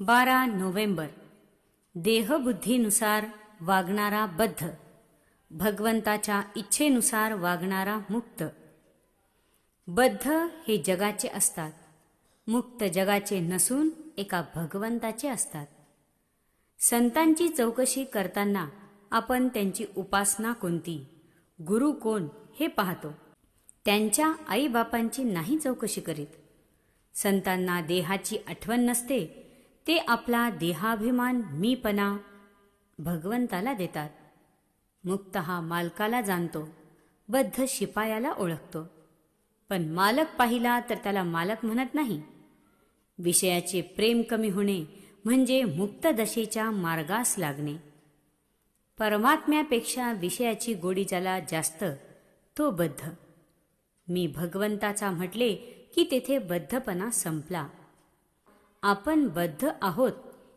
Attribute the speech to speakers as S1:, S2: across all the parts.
S1: बारा नोव्हेंबर. देहबुद्धीनुसार वागणारा बद्ध. भगवंताच्या इच्छेनुसार वागणारा मुक्त. बद्ध हे जगाचे असतात. मुक्त जगाचे नसून एका भगवंताचे असतात. संतांची चौकशी करताना आपण त्यांची उपासना कोणती? गुरु कोण हे पाहतो. त्यांच्या आईबापांची नाही चौकशी करीत. संतांना देहाची आठवण नसते ते आपला देहाभिमान मीपणा भगवंताला देतात. मुक्त हा मालकाला जाणतो बद्ध शिपायाला ओळखतो. पण मालक पाहिला तर त्याला मालक म्हणत नाही. विषयाचे प्रेम कमी होणे म्हणजे मुक्त दशेच्या मार्गास लागणे. परमात्म्यापेक्षा विषयाची गोडी ज्याला जास्त तो बद्ध. मी भगवंताचा म्हटले की तेथे बद्धपणा संपला. आपण बद्ध आहोत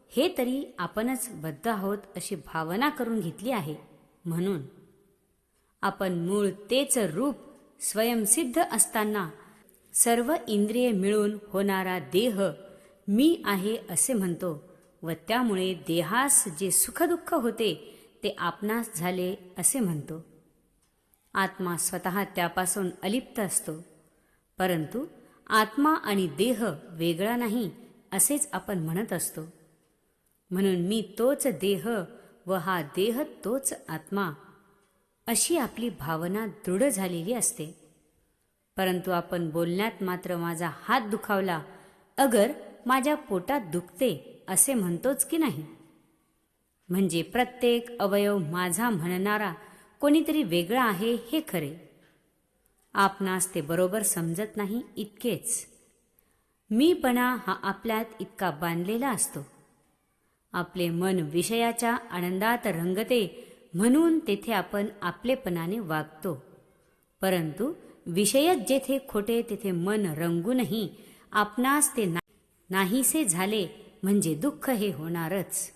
S1: हे तरी आपणच बद्ध आहोत अशी भावना करून घेतली आहे. म्हणून आपण मूळ तेच रूप स्वयंसिद्ध असताना सर्व इंद्रिये मिळून होणारा देह मी आहे असे म्हणतो व त्यामुळे देहास जे सुखदुःख होते ते आपणास झाले असे म्हणतो. आत्मा स्वतः त्यापासून अलिप्त असतो. परंतु आत्मा आणि देह वेगळा नाही असेच आपण म्हणत असतो. म्हणून मी तोच देह व हा देह तोच आत्मा अशी आपली भावना दृढ झालेली असते. परंतु आपण बोलण्यात मात्र माझा हात दुखावला अगर माझ्या पोटात दुखते असे म्हणतोच की नाही? म्हणजे प्रत्येक अवयव माझा म्हणणारा कोणीतरी वेगळा आहे हे खरे. आपणास ते बरोबर समजत नाही इतकेच. मीपणा हा आपल्यात इतका बांधलेला असतो. आपले मन विषयाच्या आनंदात रंगते म्हणून तेथे आपण आपलेपणाने वागतो. परंतु विषयच जेथे खोटे तेथे मन रंगूनही आपणास ते ना- नाहीसे झाले म्हणजे दुःख हे होणारच.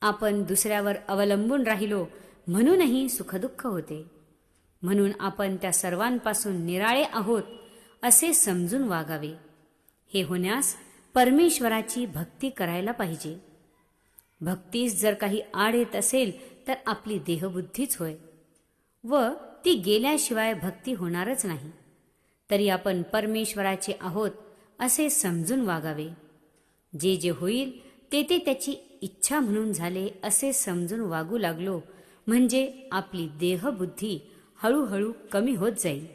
S1: आपण दुसऱ्यावर अवलंबून राहिलो म्हणूनही सुखदुःख होते. म्हणून आपण त्या सर्वांपासून निराळे आहोत असे समजून वागावे. हे होण्यास परमेश्वराची भक्ती करायला पाहिजे. भक्तीस जर काही आड येत असेल तर आपली देहबुद्धीच होय. व ती गेल्याशिवाय भक्ती होणारच नाही. तरी आपण परमेश्वराचे आहोत असे समजून वागावे. जे जे होईल ते ते त्याची इच्छा म्हणून झाले असे समजून वागू लागलो म्हणजे आपली देहबुद्धी हळूहळू कमी होत जाईल.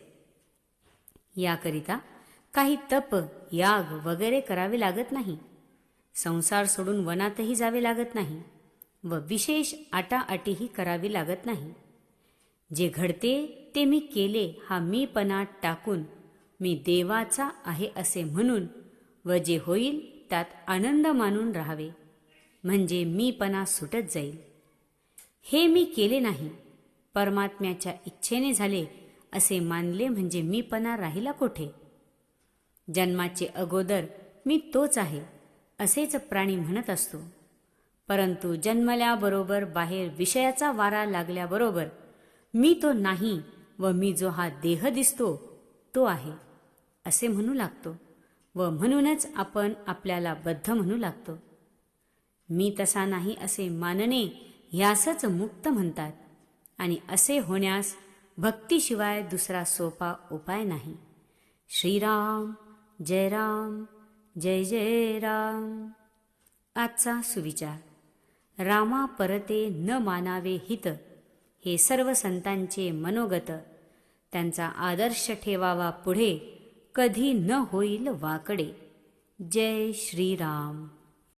S1: याकरिता काही तप याग वगैरे करावे लागत नाही. संसार सोडून वनातही जावे लागत नाही व विशेष आटाआटीही करावी लागत नाही. जे घडते ते मी केले हा मीपणा टाकून मी देवाचा आहे असे म्हणून व जे होईल त्यात आनंद मानून राहावे. म्हणजे मीपणा सुटत जाईल. हे मी केले नाही. परमात्म्याच्या इच्छेने झाले असे मानले म्हणजे मीपणा राहिला कोठे? जन्माचे अगोदर मी तोच आहे असेच प्राणी म्हणत असतो. परंतु जन्मल्याबरोबर बाहेर विषयाचा वारा लागल्याबरोबर मी तो नाही व मी जो हा देह दिसतो तो आहे असे म्हणू लागतो व म्हणूनच आपण आपल्याला बद्ध म्हणू लागतो. मी तसा नाही असे मानणे ह्यासच मुक्त म्हणतात आणि असे होण्यास भक्तीशिवाय दुसरा सोपा उपाय नाही. श्रीराम. जय राम जय जय राम. आजचा सुविचार. रामा परते न मानावे हित हे सर्व संतांचे मनोगत. त्यांचा आदर्श ठेवावा पुढे कधी न होईल वाकडे. जय श्रीराम.